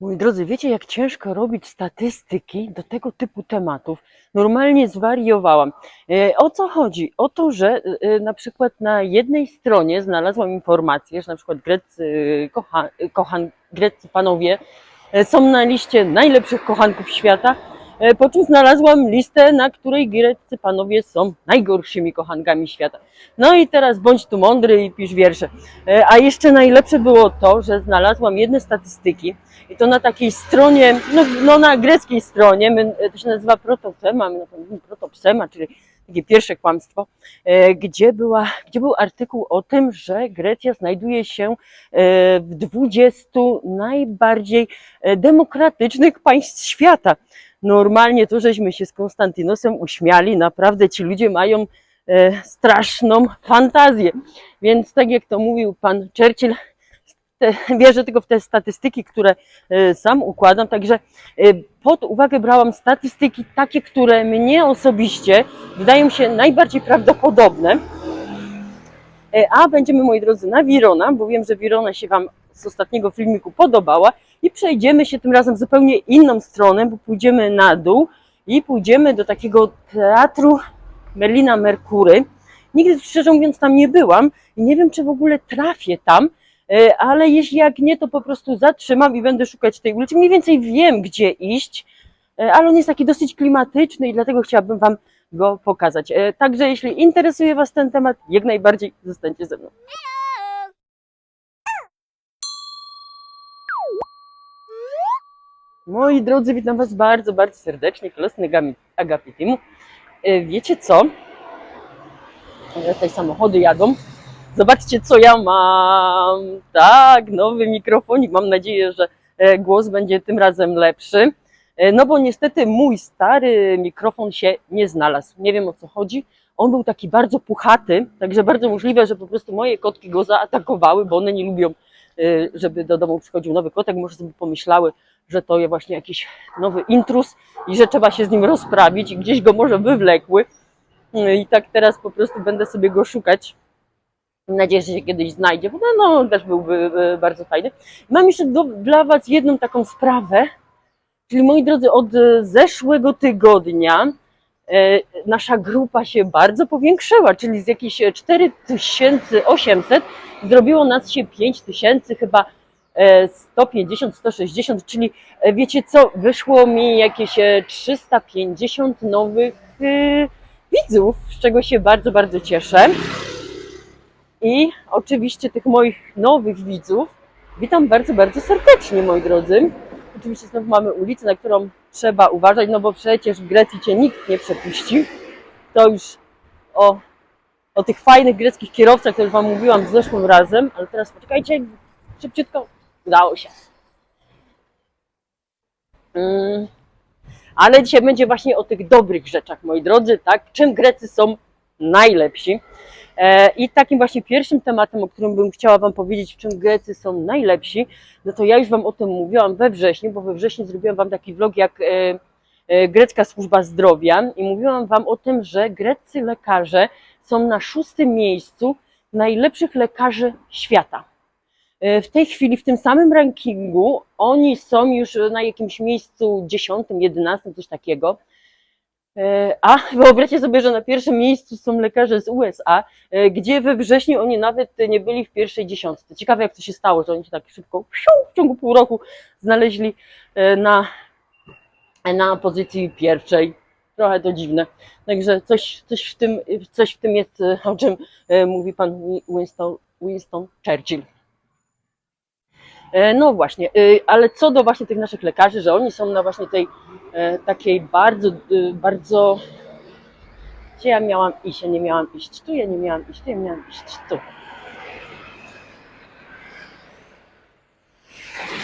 Moi drodzy, wiecie, jak ciężko robić statystyki do tego typu tematów? Normalnie zwariowałam. E, O co chodzi? O to, że e, na przykład na jednej stronie znalazłam informację, że na przykład kocha, kochan, greccy panowie e, są na liście najlepszych kochanków świata, e, po czym znalazłam listę, na której greccy panowie są najgorszymi kochankami świata. No i teraz bądź tu mądry i pisz wiersze. E, A jeszcze najlepsze było to, że znalazłam jedne statystyki, i to na takiej stronie, no, no na greckiej stronie, my, to się nazywa protopsema, protopsema, czyli takie pierwsze kłamstwo, e, gdzie, była, gdzie był artykuł o tym, że Grecja znajduje się e, w 20 najbardziej e, demokratycznych państw świata. Normalnie to żeśmy się z Konstantinosem uśmiali, naprawdę ci ludzie mają e, straszną fantazję. Więc tak jak to mówił pan Churchill, te, wierzę tylko w te statystyki, które e, sam układam, także e, pod uwagę brałam statystyki takie, które mnie osobiście wydają się najbardziej prawdopodobne. E, A będziemy, moi drodzy, na Wirona, bo wiem, że Wirona się Wam z ostatniego filmiku podobała i przejdziemy się tym razem w zupełnie inną stronę, bo pójdziemy na dół i pójdziemy do takiego teatru Merlina Merkury. Nigdy, szczerze mówiąc, tam nie byłam i nie wiem, czy w ogóle trafię tam, E, ale jeśli jak nie, to po prostu zatrzymam i będę szukać tej ulicy. Mniej więcej wiem, gdzie iść, e, ale on jest taki dosyć klimatyczny i dlatego chciałabym Wam go pokazać. E, Także jeśli interesuje Was ten temat, jak najbardziej zostańcie ze mną. Moi drodzy, witam Was bardzo, bardzo serdecznie. Gami- Agapitimu. E, Wiecie co? Tutaj samochody jadą. Zobaczcie, co ja mam. Tak, nowy mikrofonik. Mam nadzieję, że e, głos będzie tym razem lepszy. E, No bo niestety mój stary mikrofon się nie znalazł. Nie wiem o co chodzi. On był taki bardzo puchaty, także bardzo możliwe, że po prostu moje kotki go zaatakowały, bo one nie lubią, żeby do domu przychodził nowy kotek. Może sobie pomyślały, że to jest właśnie jakiś nowy intrus i że trzeba się z nim rozprawić i gdzieś go może wywlekły. E, I tak teraz po prostu będę sobie go szukać. Mam nadzieję, że się kiedyś znajdzie, bo no, też byłby e, bardzo fajny. Mam jeszcze do, dla Was jedną taką sprawę, czyli moi drodzy, od e, zeszłego tygodnia e, nasza grupa się bardzo powiększyła, czyli z jakichś e, 4800 zrobiło nas się 5000, chyba 150, 160, czyli e, wiecie co, wyszło mi jakieś e, 350 nowych e, widzów, z czego się bardzo, bardzo cieszę. I oczywiście tych moich nowych widzów witam bardzo, bardzo serdecznie, moi drodzy. Oczywiście znowu mamy ulicę, na którą trzeba uważać, no bo przecież w Grecji cię nikt nie przepuści. To już o, o tych fajnych greckich kierowcach, które Wam mówiłam zeszłym razem, ale teraz poczekajcie, szybciutko, udało się. Mm. Ale dzisiaj będzie właśnie o tych dobrych rzeczach, moi drodzy, tak? Czym Grecy są najlepsi. E, I takim właśnie pierwszym tematem, o którym bym chciała Wam powiedzieć, w czym Grecy są najlepsi, no to ja już Wam o tym mówiłam we wrześniu, bo we wrześniu zrobiłam Wam taki vlog jak e, e, grecka służba zdrowia i mówiłam Wam o tym, że greccy lekarze są na szóstym miejscu najlepszych lekarzy świata. E, W tej chwili, w tym samym rankingu, oni są już na jakimś miejscu dziesiątym, jedenastym, coś takiego. E, A wyobraźcie sobie, że na pierwszym miejscu są lekarze z USA, e, gdzie we wrześniu oni nawet nie byli w pierwszej dziesiątce. Ciekawe, jak to się stało, że oni się tak szybko w ciągu pół roku znaleźli na, na pozycji pierwszej. Trochę to dziwne. Także coś, coś, w, tym, coś w tym jest, o czym mówi pan Winston, Winston Churchill. E, No właśnie, e, ale co do właśnie tych naszych lekarzy, że oni są na właśnie tej e, takiej bardzo, bardzo. Gdzie ja miałam iść? Ja nie miałam iść tu, ja nie miałam iść tu, ja miałam iść tu.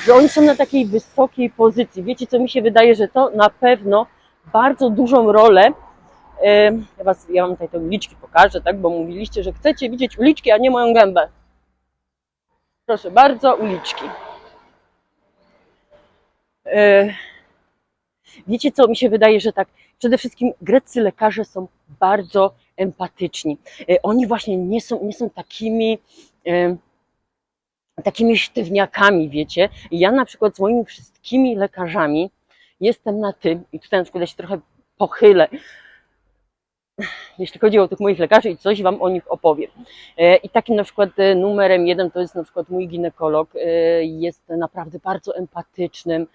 Że oni są na takiej wysokiej pozycji. Wiecie, co mi się wydaje, że to na pewno bardzo dużą rolę. Ja, was, ja wam tutaj te uliczki pokażę, tak? Bo mówiliście, że chcecie widzieć uliczki, a nie moją gębę. Proszę bardzo, uliczki. E, Wiecie co, mi się wydaje, że tak, przede wszystkim greccy lekarze są bardzo empatyczni. E, Oni właśnie nie są, nie są takimi, e, takimi sztywniakami, wiecie. Ja na przykład z moimi wszystkimi lekarzami jestem na tym, i tutaj na przykład ja się trochę pochylę, jeśli chodzi o tych moich lekarzy i coś Wam o nich opowiem. E, I takim na przykład e, numerem jeden to jest na przykład mój ginekolog. E, Jest naprawdę bardzo empatycznym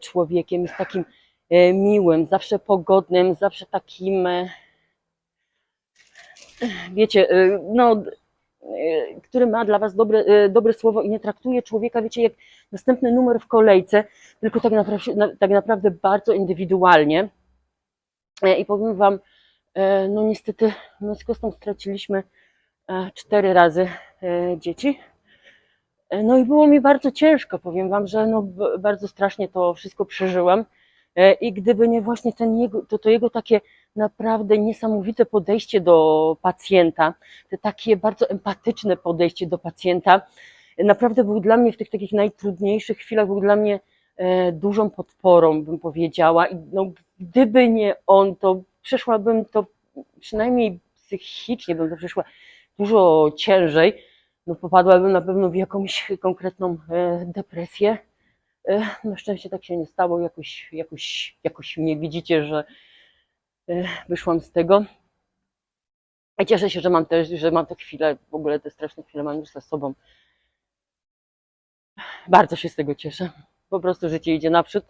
człowiekiem, jest takim miłym, zawsze pogodnym, zawsze takim, wiecie, no, który ma dla Was dobre, dobre słowo i nie traktuje człowieka, wiecie, jak następny numer w kolejce, tylko tak naprawdę, na- tak naprawdę bardzo indywidualnie. I powiem Wam, no niestety my z Kostą straciliśmy e, cztery razy e, dzieci. E, No i było mi bardzo ciężko, powiem Wam, że no bardzo strasznie to wszystko przeżyłam. E, I gdyby nie właśnie ten jego, to, to jego takie naprawdę niesamowite podejście do pacjenta, to takie bardzo empatyczne podejście do pacjenta, e, naprawdę był dla mnie w tych takich najtrudniejszych chwilach, był dla mnie e, dużą podporą, bym powiedziała. I no, gdyby nie on, to przeszłabym to przynajmniej psychicznie bym to przeszła dużo ciężej. No, popadłabym na pewno w jakąś konkretną e, depresję. E, na szczęście tak się nie stało. Jakoś, jakoś, jakoś mnie widzicie, że e, wyszłam z tego. I cieszę się, że mam też, że mam te chwile, w ogóle te straszne chwile mam już za sobą. Bardzo się z tego cieszę. Po prostu życie idzie naprzód.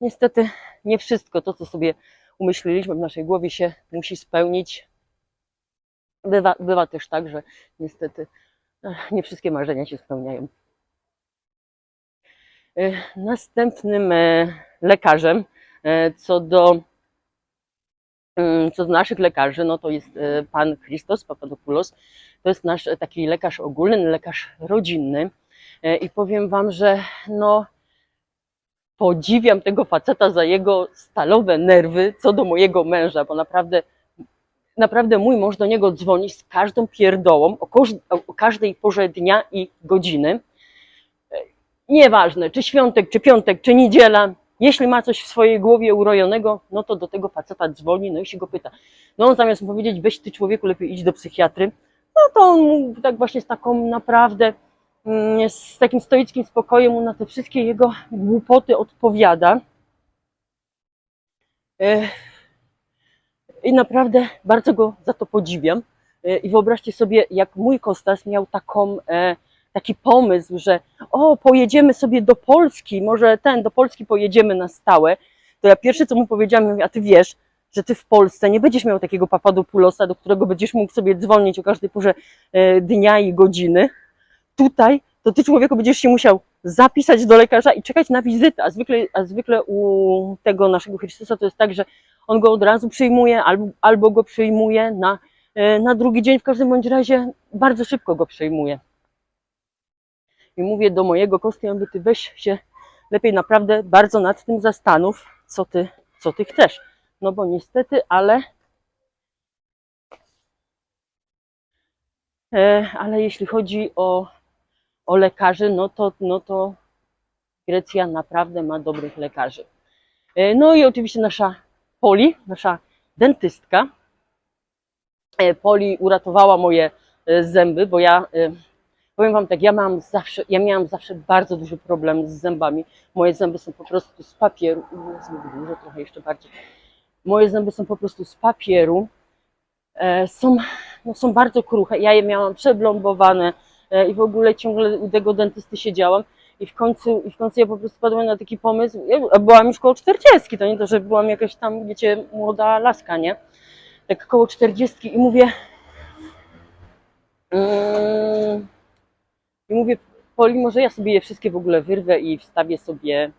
Niestety nie wszystko to, co sobie umyśliliśmy w naszej głowie się musi spełnić. Bywa, bywa też tak, że niestety nie wszystkie marzenia się spełniają. Następnym e, lekarzem e, co do mm, co do naszych lekarzy, no to jest e, pan Christos Papadopoulos. To jest nasz taki lekarz ogólny, lekarz rodzinny. I powiem wam, że no podziwiam tego faceta za jego stalowe nerwy co do mojego męża, bo naprawdę, naprawdę mój mąż do niego dzwoni z każdą pierdołą o, o każdej porze dnia i godziny. Nieważne, czy świątek, czy piątek, czy niedziela. Jeśli ma coś w swojej głowie urojonego, no to do tego faceta dzwoni, no i się go pyta. No on zamiast mu powiedzieć, weź ty człowieku, lepiej idź do psychiatry, no to on mu tak właśnie z taką naprawdę z takim stoickim spokojem mu na te wszystkie jego głupoty odpowiada. E, I naprawdę bardzo go za to podziwiam. E, I wyobraźcie sobie, jak mój Kostas miał taką, e, taki pomysł, że o, pojedziemy sobie do Polski, może ten, do Polski pojedziemy na stałe. To ja pierwsze, co mu powiedziałam, mówię, a ty wiesz, że ty w Polsce nie będziesz miał takiego papadopulosa, do którego będziesz mógł sobie dzwonić o każdej porze e, dnia i godziny. Tutaj to ty człowieku będziesz się musiał zapisać do lekarza i czekać na wizytę, a zwykle, a zwykle u tego naszego Chrystusa to jest tak, że on go od razu przyjmuje albo, albo go przyjmuje na, e, na drugi dzień, w każdym bądź razie bardzo szybko go przyjmuje. I mówię do mojego ja mówię, ty weź się lepiej naprawdę bardzo nad tym zastanów, co ty, co ty chcesz. No bo niestety, ale e, ale jeśli chodzi o, o lekarzy, no to, no to Grecja naprawdę ma dobrych lekarzy. E, No i oczywiście nasza Poli, nasza dentystka. E, Poli uratowała moje e, zęby, bo ja powiem wam tak, ja mam zawsze, ja miałam zawsze bardzo duży problem z zębami. Moje zęby są po prostu z papieru. Dużo trochę jeszcze bardziej. Moje zęby są po prostu z papieru. Są, no są bardzo kruche. Ja je miałam przeblombowane E, i w ogóle ciągle u tego dentysty siedziałam. I w końcu, i w końcu ja po prostu padłem na taki pomysł, ja byłam już koło 40, to nie to, że byłam jakaś tam, wiecie, młoda laska, nie? Tak koło 40 i mówię, yy, i mówię, Poli, może ja sobie je wszystkie w ogóle wyrwę i wstawię sobie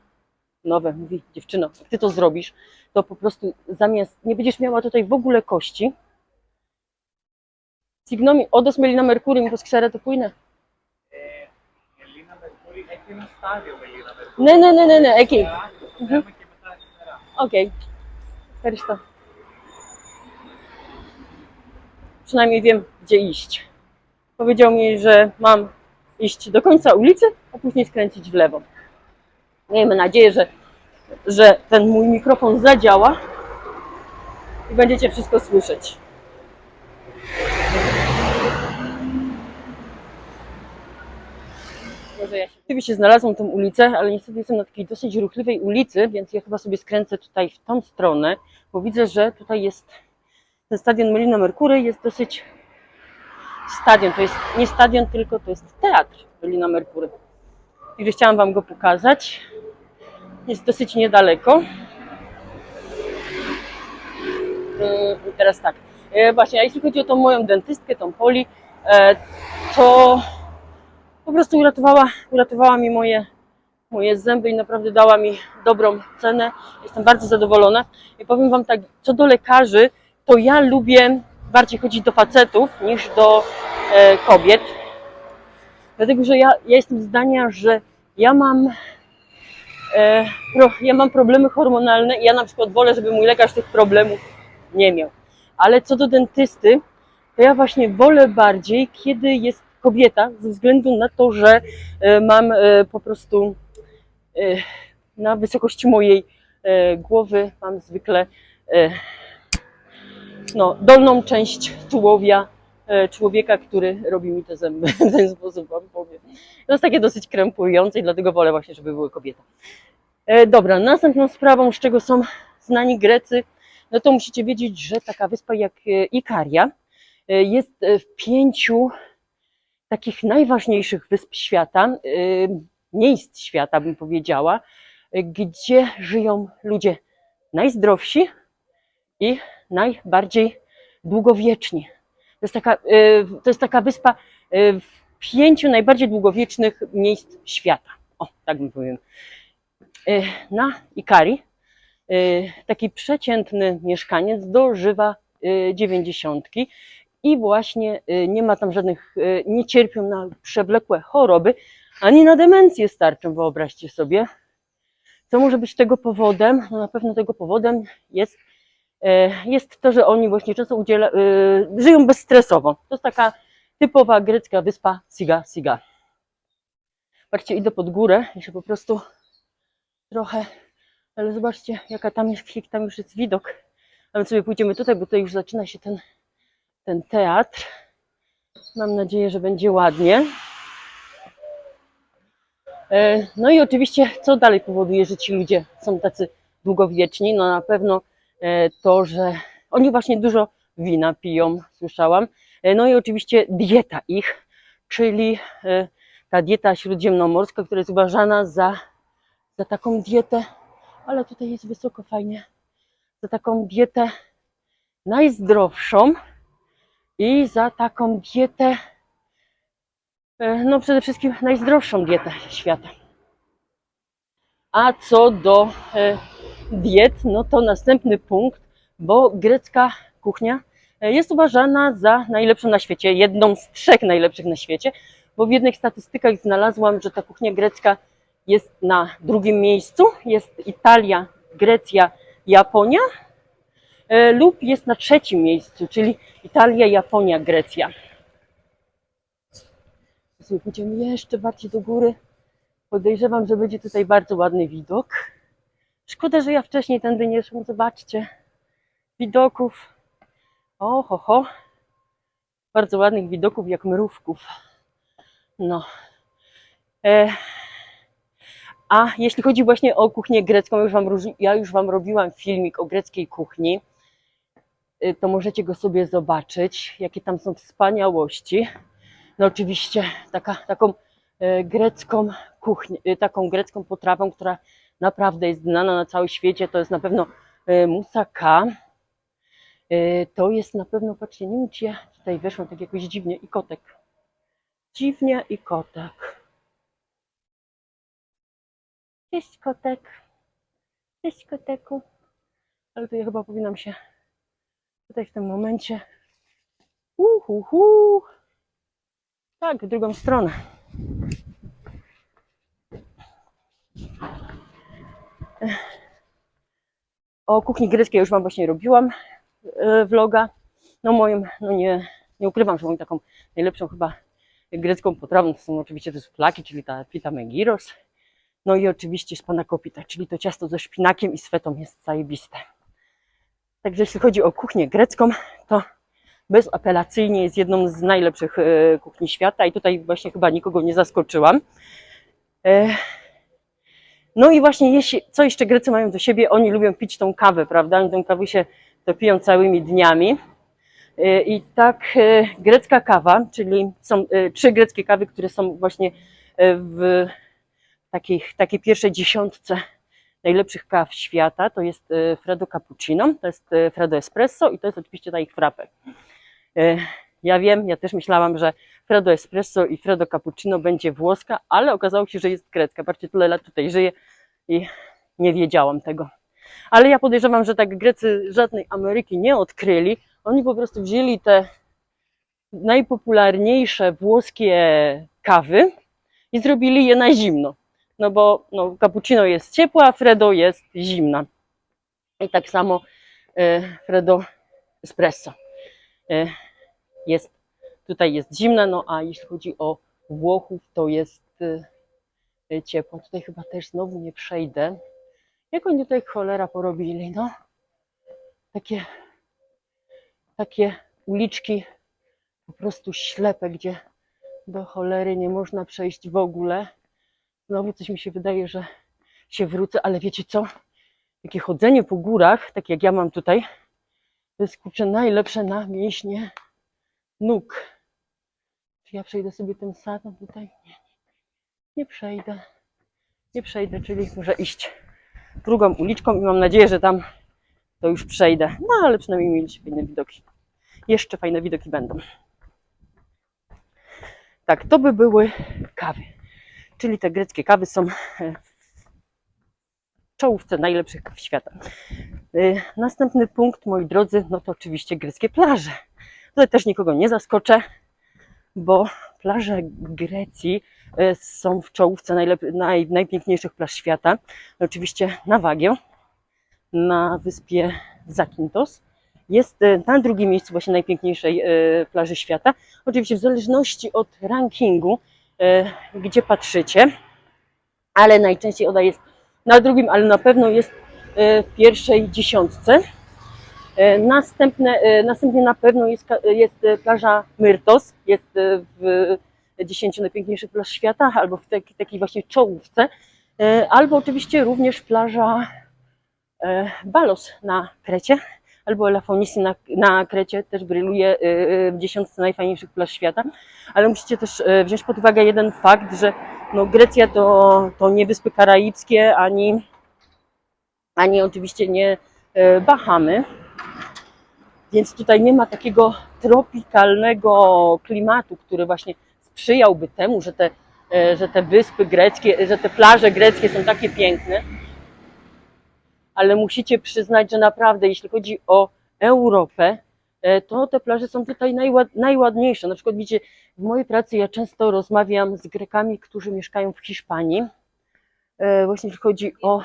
nowe. Mówi, dziewczyno, jak ty to zrobisz, to po prostu zamiast, nie będziesz miała tutaj w ogóle kości. Signomi, odosmieli na Merkury, mi poskrzera to płynę. Не, не, не, не, не, окей. Угу. Okej. Mhm. Okay. Przynajmniej wiem, gdzie iść. Powiedział mi, że mam iść do końca ulicy, a później skręcić w lewo. Miejmy nadzieję, że, że ten mój mikrofon zadziała i będziecie wszystko słyszeć. Oczywiście znalazłam tą ulicę, ale niestety jestem na takiej dosyć ruchliwej ulicy, więc ja chyba sobie skręcę tutaj w tą stronę, bo widzę, że tutaj jest ten stadion Melina Mercury jest dosyć stadion, to jest nie stadion, tylko to jest teatr Melina Mercury. Także chciałam Wam go pokazać. Jest dosyć niedaleko. Yy, i Teraz tak, e, właśnie, a jeśli chodzi o tą moją dentystkę, tą Poli, e, to po prostu uratowała, uratowała mi moje, moje zęby i naprawdę dała mi dobrą cenę. Jestem bardzo zadowolona. I powiem Wam tak, co do lekarzy, to ja lubię bardziej chodzić do facetów niż do e, kobiet. Dlatego, że ja, ja jestem zdania, że ja mam, e, pro, ja mam problemy hormonalne i ja na przykład wolę, żeby mój lekarz tych problemów nie miał. Ale co do dentysty, to ja właśnie wolę bardziej, kiedy jest kobieta, ze względu na to, że e, mam e, po prostu e, na wysokości mojej głowy mam zwykle no, dolną część tułowia człowieka, który robi mi te zęby w ten sposób, wam powiem. To jest takie dosyć krępujące i dlatego wolę właśnie, żeby były kobiety. E, dobra, następną sprawą, z czego są znani Grecy, no to musicie wiedzieć, że taka wyspa jak Ikaria jest w pięciu takich najważniejszych wysp świata, e, miejsc świata bym powiedziała, e, gdzie żyją ludzie najzdrowsi i najbardziej długowieczni. To jest taka, e, to jest taka wyspa w pięciu najbardziej długowiecznych miejsc świata. O, tak bym. E, Na Ikarii e, taki przeciętny mieszkaniec dożywa dziewięćdziesiątki i właśnie e, nie ma tam żadnych, e, nie cierpią na przewlekłe choroby, ani na demencję starczą, wyobraźcie sobie. Co może być tego powodem? No na pewno tego powodem jest, e, jest to, że oni właśnie często udziela, żyją bezstresowo. To jest taka typowa grecka wyspa Siga Siga. Patrzcie, idę pod górę i się po prostu trochę, ale zobaczcie, jaka tam jest, tam już jest widok. A my sobie pójdziemy tutaj, bo tutaj już zaczyna się ten, ten teatr. Mam nadzieję, że będzie ładnie. E, No i oczywiście, co dalej powoduje, że ci ludzie są tacy długowieczni? No na pewno e, to, że oni właśnie dużo wina piją, słyszałam. E, No i oczywiście dieta ich, czyli ta dieta śródziemnomorska, która jest uważana za, za taką dietę, ale tutaj jest wysoko fajnie, za taką dietę najzdrowszą i za taką dietę, e, no przede wszystkim najzdrowszą dietę świata. A co do e, diet, no to następny punkt, bo grecka kuchnia e, jest uważana za najlepszą na świecie, jedną z trzech najlepszych na świecie, bo w jednych statystykach znalazłam, że ta kuchnia grecka jest na drugim miejscu, jest Italia, Grecja, Japonia lub jest na trzecim miejscu, czyli Italia, Japonia, Grecja. Pójdziemy jeszcze bardziej do góry. Podejrzewam, że będzie tutaj bardzo ładny widok. Szkoda, że ja wcześniej tędy nie szłam. Zobaczcie. Widoków. O, ho. Bardzo ładnych widoków jak mrówków. No. E, a jeśli chodzi właśnie o kuchnię grecką, już wam, ja już Wam robiłam filmik o greckiej kuchni, to możecie go sobie zobaczyć, jakie tam są wspaniałości. No oczywiście taka, taką e, grecką kuchnię, e, taką grecką potrawą, która naprawdę jest znana na całym świecie, to jest na pewno moussaka. E, To jest na pewno, patrzcie, nie wiem czy ja tutaj weszłam tak jakoś dziwnie i kotek. Dziwnie i kotek. Cześć kotek. Cześć koteku. Ale to ja chyba powinnam się tutaj w tym momencie. Uhuhu. Tak, w drugą stronę. O kuchni greckiej już Wam właśnie robiłam e, vloga. No moim, no nie, nie ukrywam, że moją taką najlepszą chyba grecką potrawą to są oczywiście jest flaki, czyli ta pita megiros. No i oczywiście spanakopita, czyli to ciasto ze szpinakiem i z fetą jest zajebiste. Także jeśli chodzi o kuchnię grecką, to bezapelacyjnie jest jedną z najlepszych e, kuchni świata i tutaj właśnie chyba nikogo nie zaskoczyłam. E, No i właśnie, jeśli, co jeszcze Grecy mają do siebie, oni lubią pić tą kawę, prawda? Oni tą kawę się to piją całymi dniami. E, I tak grecka kawa, czyli są trzy greckie kawy, które są właśnie w takiej, takiej pierwszej dziesiątce najlepszych kaw świata. To jest e, Freddo Cappuccino, to jest e, Freddo Espresso i to jest oczywiście ta ich frappe. E, Ja wiem, ja też myślałam, że Freddo Espresso i Freddo Cappuccino będzie włoska, ale okazało się, że jest grecka. Patrzcie, tyle lat tutaj żyję i nie wiedziałam tego. Ale ja podejrzewam, że tak Grecy żadnej Ameryki nie odkryli. Oni po prostu wzięli te najpopularniejsze włoskie kawy i zrobili je na zimno. No bo no, cappuccino jest ciepła, a Freddo jest zimna. I tak samo e, Freddo Espresso. E, jest, tutaj jest zimna, no a jeśli chodzi o Włochów, to jest e, ciepło. Tutaj chyba też znowu nie przejdę. Jak oni tutaj cholera porobili, no? Takie, takie uliczki po prostu ślepe, gdzie do cholery nie można przejść w ogóle. Znowu coś mi się wydaje, że się wrócę, ale wiecie co? Takie chodzenie po górach, tak jak ja mam tutaj, to jest kurczę najlepsze na mięśnie nóg. Czy ja przejdę sobie tym sadem tutaj? Nie, nie, przejdę. Nie przejdę, czyli muszę iść drugą uliczką i mam nadzieję, że tam to już przejdę. No ale przynajmniej mieliście fajne widoki. Jeszcze fajne widoki będą. Tak, to by były kawy. Czyli te greckie kawy są w czołówce najlepszych kaw świata. E, Następny punkt, moi drodzy, no to oczywiście greckie plaże. Tutaj też nikogo nie zaskoczę, bo plaże Grecji e, są w czołówce naj, najpiękniejszych plaż świata. Oczywiście na Wagio, na wyspie Zakintos. Jest e, na drugim miejscu właśnie najpiękniejszej plaży świata. Oczywiście w zależności od rankingu, gdzie patrzycie, ale najczęściej ona jest na drugim, ale na pewno jest e, w pierwszej dziesiątce. E, Następne, e, następnie na pewno jest, jest e, plaża Myrtos, jest e, w 10 najpiękniejszych plaż świata, albo w takiej, takiej właśnie czołówce, E, albo oczywiście również plaża e, Balos na Krecie, albo Elafonisi na, na Krecie też bryluje e, e, w dziesiątce najfajniejszych plaż świata, ale musicie też e, wziąć pod uwagę jeden fakt, że no, Grecja to, to nie Wyspy Karaibskie, ani, ani oczywiście nie Bahamy, więc tutaj nie ma takiego tropikalnego klimatu, który właśnie sprzyjałby temu, że te, że te wyspy greckie, że te plaże greckie są takie piękne. Ale musicie przyznać, że naprawdę, jeśli chodzi o Europę, e, to te plaże są tutaj najład, najładniejsze. Na przykład, widzicie, w mojej pracy ja często rozmawiam z Grekami, którzy mieszkają w Hiszpanii. E, Właśnie jeśli chodzi o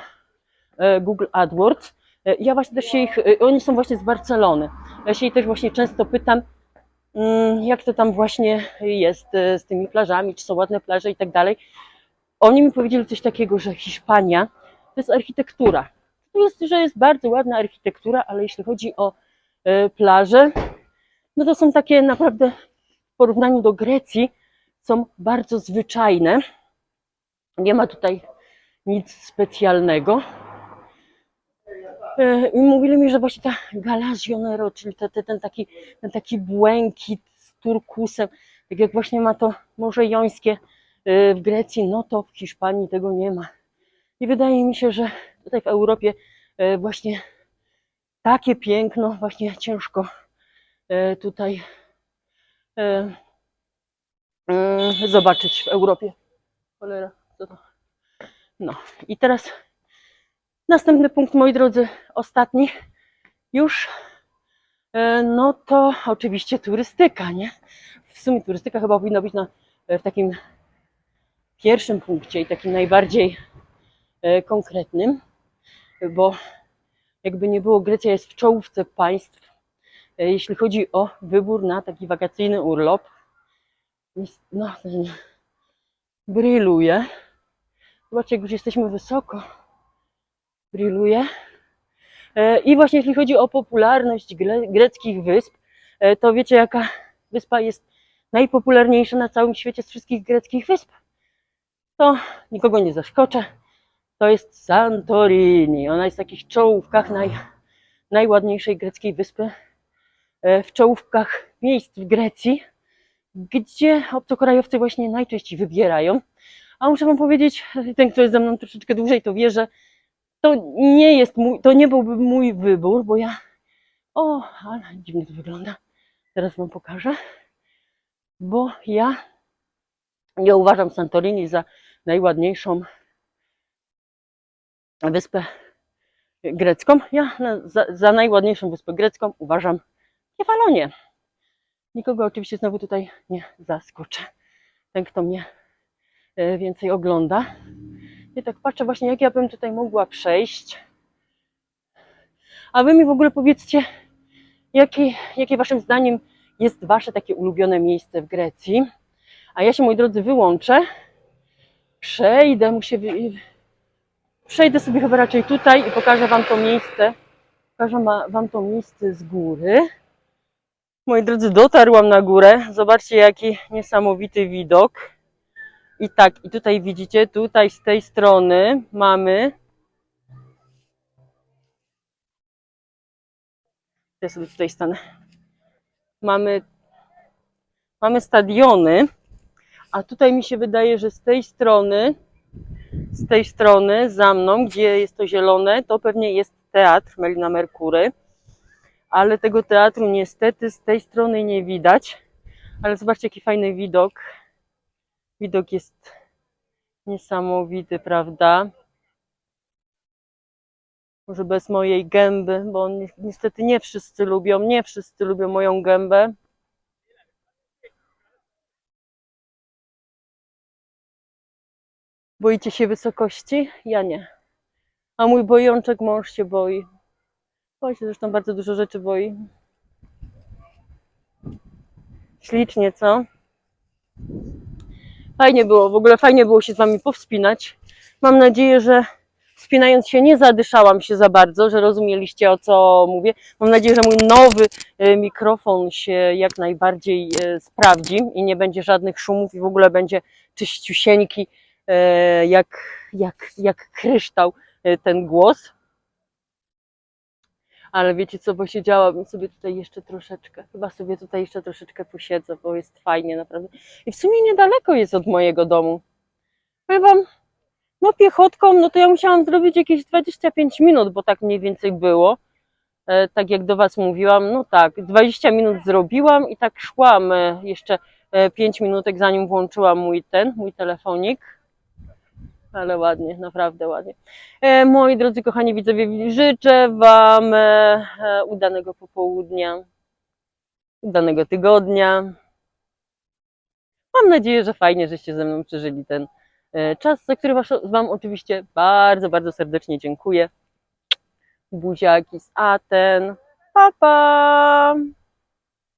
e, Google AdWords. Ja właśnie też się ich, oni są właśnie z Barcelony. Ja się ich też właśnie często pytam, mm, jak to tam właśnie jest z tymi plażami, czy są ładne plaże i tak dalej. Oni mi powiedzieli coś takiego, że Hiszpania to jest architektura. Jest, że jest bardzo ładna architektura, ale jeśli chodzi o e, plaże, no to są takie naprawdę w porównaniu do Grecji są bardzo zwyczajne. Nie ma tutaj nic specjalnego. E, I mówili mi, że właśnie ta galazionero, czyli te, te, ten, taki, ten taki błękit z turkusem, tak jak właśnie ma to Morze Jońskie e, w Grecji, no to w Hiszpanii tego nie ma. I wydaje mi się, że tutaj w Europie e, właśnie takie piękno właśnie ciężko e, tutaj e, zobaczyć w Europie. Cholera, co to? No i teraz następny punkt, moi drodzy, ostatni już, no to oczywiście turystyka, nie? W sumie turystyka chyba powinna być na, w takim pierwszym punkcie i takim najbardziej konkretnym, bo jakby nie było, Grecja jest w czołówce państw, e, jeśli chodzi o wybór na taki wakacyjny urlop. No, bryluje. Zobaczcie, jak już jesteśmy wysoko. Bryluje. E, I właśnie jeśli chodzi o popularność gre- greckich wysp, e, to wiecie, jaka wyspa jest najpopularniejsza na całym świecie z wszystkich greckich wysp? to nikogo nie zaskoczę. To jest Santorini. Ona jest w takich czołówkach naj, najładniejszej greckiej wyspy. E, W czołówkach miejsc w Grecji, gdzie obcokrajowcy właśnie najczęściej wybierają. A muszę wam powiedzieć, ten, kto jest ze mną troszeczkę dłużej, to wie, że to nie jest mój, to nie byłby mój wybór, bo ja. O, ale dziwnie to wygląda. Teraz wam pokażę. Bo ja nie uważam Santorini za najładniejszą wyspę grecką. Ja za, za najładniejszą wyspę grecką uważam Kefalonię. Nikogo oczywiście znowu tutaj nie zaskoczę. Ten, kto mnie e, więcej ogląda. I tak patrzę właśnie, jak ja bym tutaj mogła przejść. A wy mi w ogóle powiedzcie, jakie, jakie waszym zdaniem jest wasze takie ulubione miejsce w Grecji. A ja się, moi drodzy, wyłączę. Przejdę, muszę. Przejdę sobie chyba raczej tutaj i pokażę wam to miejsce. Pokażę wam to miejsce z góry. Moi drodzy, dotarłam na górę. Zobaczcie, jaki niesamowity widok. I tak, i tutaj widzicie, tutaj z tej strony mamy. Ja sobie tutaj stanę. Mamy, mamy stadiony, a tutaj mi się wydaje, że z tej strony, z tej strony za mną, gdzie jest to zielone, to pewnie jest teatr Melina Merkury. Ale tego teatru niestety z tej strony nie widać. Ale zobaczcie, jaki fajny widok. Widok jest niesamowity, prawda? Może bez mojej gęby, bo ni- niestety nie wszyscy lubią, nie wszyscy lubią moją gębę. Boicie się wysokości? Ja nie. A mój bojączek mąż się boi. Boi się zresztą bardzo dużo rzeczy boi. Ślicznie, co? Fajnie było, w ogóle fajnie było się z wami powspinać. Mam nadzieję, że wspinając się nie zadyszałam się za bardzo, że rozumieliście o co mówię. Mam nadzieję, że mój nowy e, mikrofon się jak najbardziej e, sprawdzi i nie będzie żadnych szumów i w ogóle będzie czyściusieńki jak, jak, jak kryształ e, ten głos. Ale wiecie co, bo siedziałabym sobie tutaj jeszcze troszeczkę. Chyba sobie tutaj jeszcze troszeczkę posiedzę, bo jest fajnie naprawdę. I w sumie niedaleko jest od mojego domu. Powiem wam, no piechotką, no to ja musiałam zrobić jakieś 25 minut, bo tak mniej więcej było. E, tak jak do was mówiłam, no tak, 20 minut zrobiłam i tak szłam e, jeszcze e, 5 minutek zanim włączyłam mój ten, mój telefonik. Ale ładnie, naprawdę ładnie. E, moi drodzy, kochani widzowie, życzę Wam e, udanego popołudnia, udanego tygodnia. Mam nadzieję, że fajnie, żeście ze mną przeżyli ten e, czas, za który Wam oczywiście bardzo, bardzo serdecznie dziękuję. Buziaki z Aten. Pa, pa!